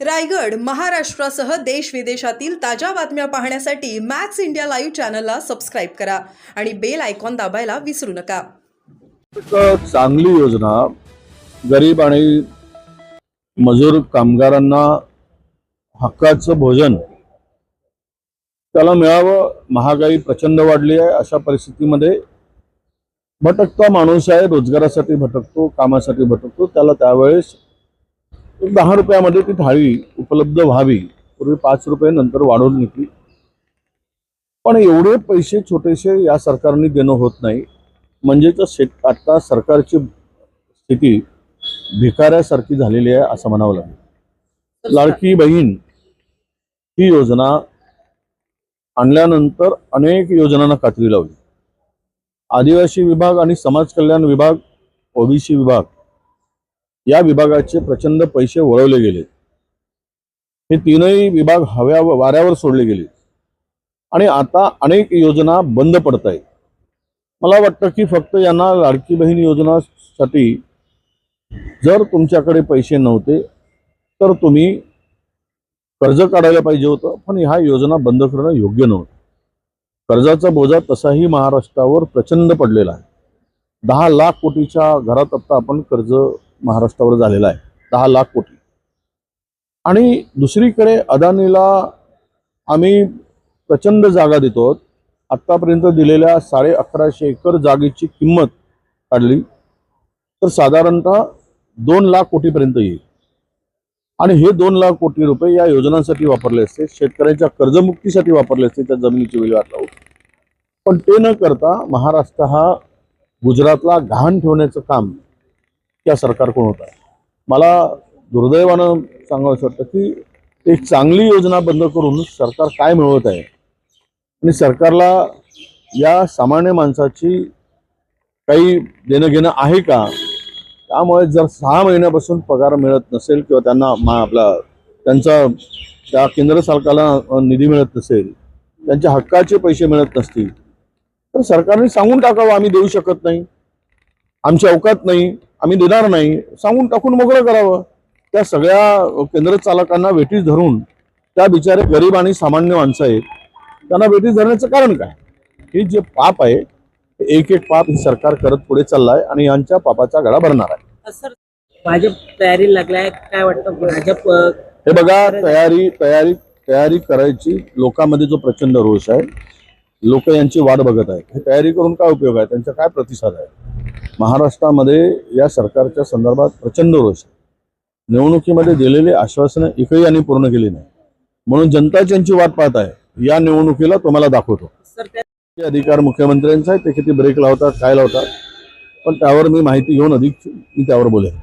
रायगड महाराष्ट्रासह देश विदेशातील ताज्या बातम्या पाहण्यासाठी मॅक्स इंडिया लाईव्ह चॅनलला सबस्क्राईब करा आणि बेल आयकॉन दाबायला विसरू नका. एक चांगली योजना गरीब आणि मजूर कामगारांना हक्काचं भोजन त्याला मिळावं महागाई प्रचंड वाढली आहे अशा परिस्थितीमध्ये भटकता माणूस आहे रोजगारासाठी भटकतो कामासाठी भटकतो त्याला त्यावेळेस एक दहा रुपयामध्ये ती थाळी उपलब्ध व्हावी. पूर्वी पाच रुपये नंतर वाढवून घेतली पण एवढे पैसे छोटेसे या सरकारने देणं होत नाही. म्हणजेच शेत आता सरकारची स्थिती भिकाऱ्यासारखी झालेली आहे असं म्हणावं लागेल. लाडकी बहीण ही योजना आणल्यानंतर अनेक योजनांना कात्री लावली. आदिवासी विभाग आणि समाज कल्याण विभाग ओबीसी विभाग या विभागाचे प्रचंड पैसे वळवले गेले. हे तीनही विभाग हव्या वाऱ्यावर सोडले गेले. आणि आता अनेक योजना बंद पडत आहेत मला वाटतं की फक्त यांना लाडकी बहीण योजनासाठी जर तुमच्याकडे पैसे नव्हते तर तुम्ही कर्ज काढायला पाहिजे होतं पण ह्या योजना बंद करणं योग्य नव्हतं. कर्जाचा बोजा तसाही महाराष्ट्रावर प्रचंड पडलेला आहे. दहा लाख कोटीच्या घरात आता आपण कर्ज महाराष्ट्रावर झालेला आहे. दहा लाख कोटी. आणि दुसरीकडे अदानीला आम्ही प्रचंड जागा देतो. आत्तापर्यंत दिलेल्या साडे अकराशे एकर जागेची किंमत काढली. तर साधारणतः दोन लाख कोटीपर्यंत येईल. आणि हे दोन लाख कोटी रुपये या योजनांसाठी वापरले असते. शेतकऱ्यांच्या कर्जमुक्तीसाठी वापरले असते. त्या जमिनीची विल्हेवाट लावून पण ते न करता महाराष्ट्र हा गुजरातला गहाण ठेवण्याचं काम त्या सरकारकडून होत आहे. मला दुर्दैवानं सांगावं वाटतं की एक चांगली योजना बंद करून सरकार काय मिळवत आहे? आणि सरकारला या सामान्य माणसाची काही देणं घेणं आहे का? त्यामुळे जर सहा महिन्यापासून पगार मिळत नसेल किंवा त्यांना मा आपला त्यांचा त्या केंद्र सरकारला निधी मिळत नसेल त्यांच्या हक्काचे पैसे मिळत नसतील तर सरकारने सांगून टाकावं आम्ही देऊ शकत नाही. आमची अवकात नाही. आम्ही देणार नाही. सांगून टाकून मोकळं करावं. त्या सगळ्या केंद्र चालकांना वेठीस धरून त्या बिचारे गरीब आणि सामान्य माणसं आहेत त्यांना वेठीस धरण्याचं कारण काय? हे जे पाप आहे ते एक एक पाप हे सरकार करत पुढे चाललाय आणि यांच्या पापाचा गळा भरणार आहे. सर भाजप तयारी लागलाय काय वाटतं भाजप हे बघा तयारी तयारी तयारी करायची लोकांमध्ये जो प्रचंड रोष आहे लोक यांची वाट बघत आहेत. हे तयारी करून काय उपयोग आहे? त्यांचा काय प्रतिसाद आहे? महाराष्ट्रामध्ये या सरकारच्या संदर्भात प्रचंड रोष आहे. निवडणुकीमध्ये दिलेली आश्वासनं एकही यांनी पूर्ण केली नाही. म्हणून जनताच यांची वाट पाहत आहे या निवडणुकीला तुम्हाला दाखवतो. अधिकार मुख्यमंत्र्यांचा आहे ते किती ब्रेक लावतात काय लावतात पण त्यावर मी माहिती घेऊन अधिक मी त्यावर बोलेन.